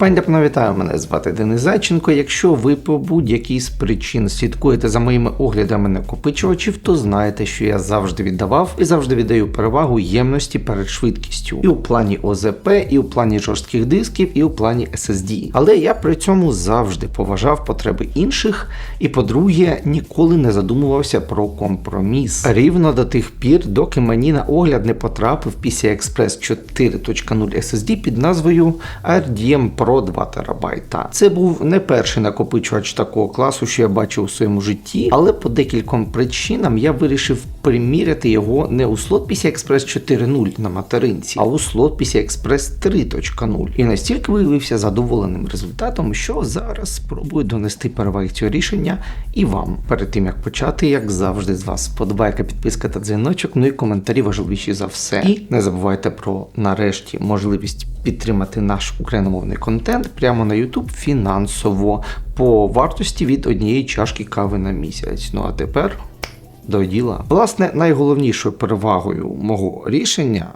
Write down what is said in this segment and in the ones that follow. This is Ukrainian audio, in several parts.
Пані та вітаю, мене звати Денис Зайченко. Якщо ви по будь-якій з причин слідкуєте за моїми оглядами накопичувачів, то знаєте, що я завжди віддавав і завжди віддаю перевагу ємності перед швидкістю. І у плані ОЗП, і у плані жорстких дисків, і у плані SSD. Але я при цьому завжди поважав потреби інших, і по-друге, ніколи не задумувався про компроміс. Рівно до тих пір, доки мені на огляд не потрапив PCI Express 4.0 SSD під назвою RDM Pro 2 ТБ. Це був не перший накопичувач такого класу, що я бачив у своєму житті, але по декільком причинам я вирішив приміряти його не у слот PCI Express 4.0 на материнці, а у слот PCI Express 3.0. І настільки виявився задоволеним результатом, що зараз спробую донести переваги цього рішення і вам. Перед тим як почати, як завжди, з вас подобайка, підписка та дзвіночок, ну і коментарі важливіші за все. І не забувайте про нарешті можливість підтримати наш україномовний контент прямо на YouTube фінансово по вартості від однієї чашки кави на місяць. Ну а тепер до діла. Власне, найголовнішою перевагою мого рішення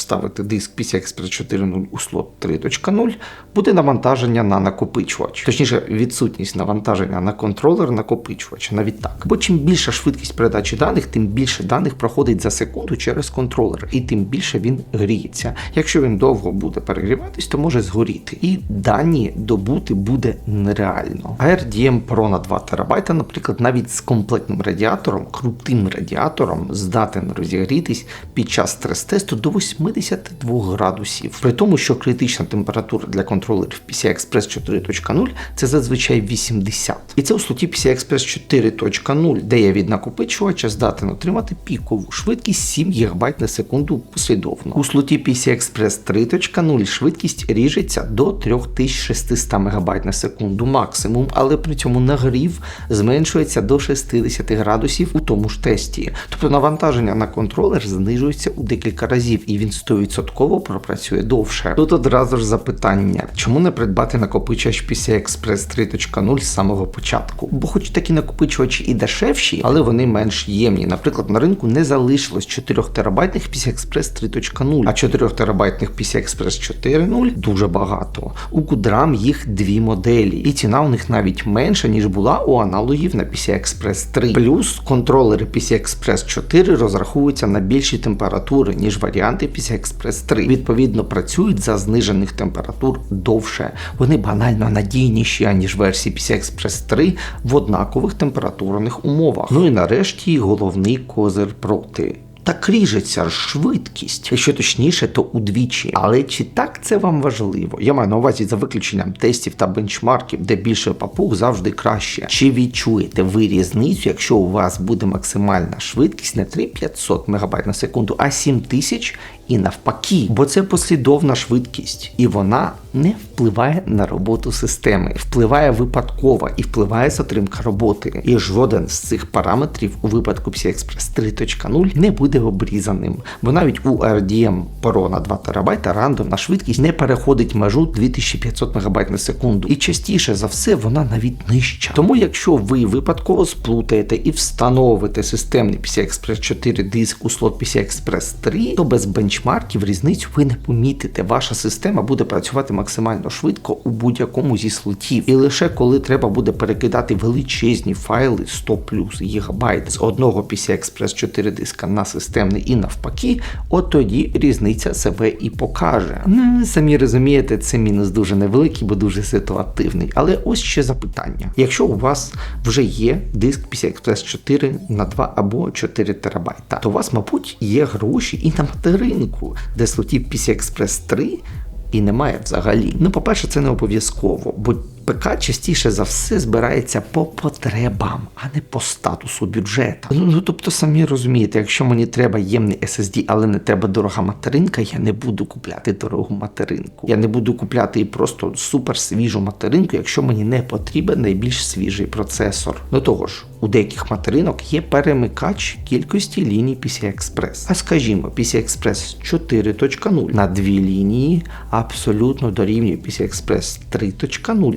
вставити диск PCI Express 4.0 у слот 3.0 буде навантаження на накопичувач, точніше, відсутність навантаження на контролер накопичувача, навіть так. Бо чим більша швидкість передачі даних, тим більше даних проходить за секунду через контролер, і тим більше він гріється. Якщо він довго буде перегріватись, то може згоріти. І дані добути буде нереально. RDM Pro на 2 ТБ, наприклад, навіть з комплектним радіатором, крутим радіатором, здатен розігрітись під час стрес-тесту до 82 градусів. При тому, що критична температура для контролерів PCI Express 4.0 це зазвичай 80. І це у слоті PCI Express 4.0, де я від накопичувача здатен отримати пікову швидкість 7 ГБ на секунду послідовно. У слоті PCI Express 3.0 швидкість ріжеться до 3600 МБ на секунду максимум, але при цьому нагрів зменшується до 60 градусів у тому ж тесті. Тобто навантаження на контролер знижується у декілька разів, і він 100% пропрацює довше. Тут одразу ж запитання, чому не придбати накопичувач PCI Express 3.0 з самого початку? Бо хоч такі накопичувачі і дешевші, але вони менш ємні. Наприклад, на ринку не залишилось 4 терабайтних PCI Express 3.0, а 4 терабайтних PCI Express 4.0 дуже багато. У Кудрам їх дві моделі, і ціна у них навіть менша, ніж була у аналогів на PCI Express 3. Плюс контролери PCI Express 4 розраховуються на більші температури, ніж варіанти PCI Express 3. Відповідно, працюють за знижених температур довше. Вони банально надійніші, аніж версії PCI Express 3 в однакових температурних умовах. Ну і нарешті головний козир проти. Так ріжеться швидкість, якщо точніше, то удвічі. Але чи так це вам важливо? Я маю на увазі за виключенням тестів та бенчмарків, де більше папуг завжди краще. Чи відчуєте ви різницю, якщо у вас буде максимальна швидкість не 3500 МБ на секунду, а 7000 і навпаки, бо це послідовна швидкість, і вона не впливає на роботу системи, впливає випадково і впливає затримка роботи. І жоден з цих параметрів у випадку PCI Express 3.0 не буде обрізаним, бо навіть у RDM Pro на 2 ТБ рандомна швидкість не переходить межу 2500 МБ на секунду, і частіше за все вона навіть нижча. Тому, якщо ви випадково сплутаєте і встановите системний PCI Express 4 диск у слот PCI Express 3, то без бенчмарків різницю ви не помітите. Ваша система буде працювати максимально швидко у будь-якому зі слотів. І лише коли треба буде перекидати величезні файли 100 плюс гігабайт з одного PCI Express 4 диска на системний і навпаки, от тоді різниця себе і покаже. Ну, самі розумієте, це мінус дуже невеликий, бо дуже ситуативний. Але ось ще запитання: якщо у вас вже є диск PCI Express 4 на 2 або 4 терабайта, то у вас, мабуть, є гроші і на материнку, де слотів PCI Express 3 і немає взагалі. Ну, по-перше, це не обов'язково, бо ПК частіше за все збирається по потребам, а не по статусу бюджету. Ну, ну тобто, самі розумієте, якщо мені треба ємний SSD, але не треба дорога материнка, я не буду купляти дорогу материнку. Я не буду купляти і просто супер свіжу материнку, якщо мені не потрібен найбільш свіжий процесор. До того ж, у деяких материнок є перемикач кількості ліній PCI Express. А скажімо, PCI Express 4.0 на дві лінії абсолютно дорівнює PCI Express 3.0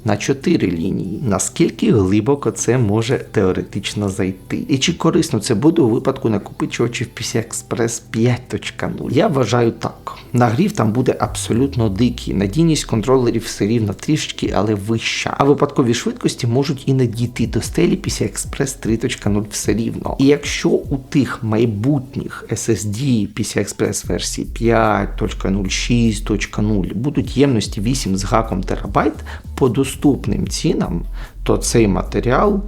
на 4 лінії. Наскільки глибоко це може теоретично зайти? І чи корисно це буде у випадку накопичувачів PCI Express 5.0? Я вважаю так. Нагрів там буде абсолютно дикий. Надійність контролерів все рівно трішки, але вища. А випадкові швидкості можуть і не дійти до стелі PCI Express 3.0 все рівно. І якщо у тих майбутніх SSD PCI Express версії 5.0, 6.0 будуть ємності 8 з гаком терабайт по доступним цінам, то цей матеріал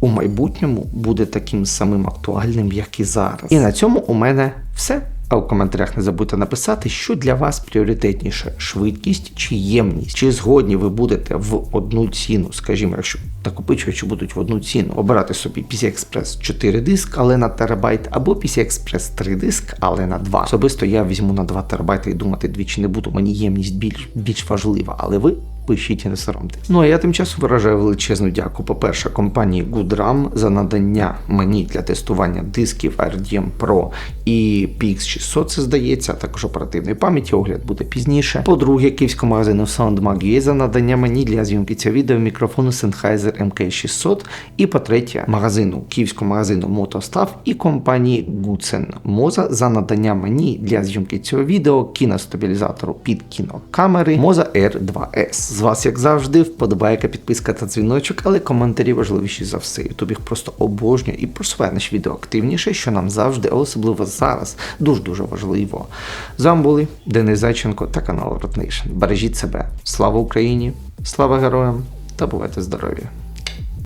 у майбутньому буде таким самим актуальним, як і зараз. І на цьому у мене все. А у коментарях не забудьте написати, що для вас пріоритетніше швидкість чи ємність. Чи згодні ви будете в одну ціну, скажімо, якщо накопичувачі будуть в одну ціну, обирати собі PCI Express 4 диск, але на терабайт, або PCI Express 3 диск, але на 2. Особисто я візьму на 2 терабайти і думати двічі не буду. Мені ємність більш, більш важлива, але ви пишіть і не соромтесь. Ну а я тим часом виражаю величезну дяку. По-перше, компанії Goodram за надання мені для тестування дисків RDM Pro і PX600, це здається, а також оперативної пам'яті. Огляд буде пізніше. По-друге, київському магазину SoundMag за надання мені для зйомки цього відео мікрофону Sennheiser MK600. І по-третє, магазину київському магазину Motostav і компанії Gutzen Moza за надання мені для зйомки цього відео кіностабілізатору під кінокамери Moza R2S. З вас, як завжди, вподобайка, підписка та дзвіночок, але коментарі важливіші за все. Ютуб їх просто обожнює і просуває наш відео активніше, що нам завжди, а особливо зараз, дуже-дуже важливо. З вами були Денис Зайченко та канал Ротнейшн. Бережіть себе. Слава Україні! Слава героям та бувайте здорові!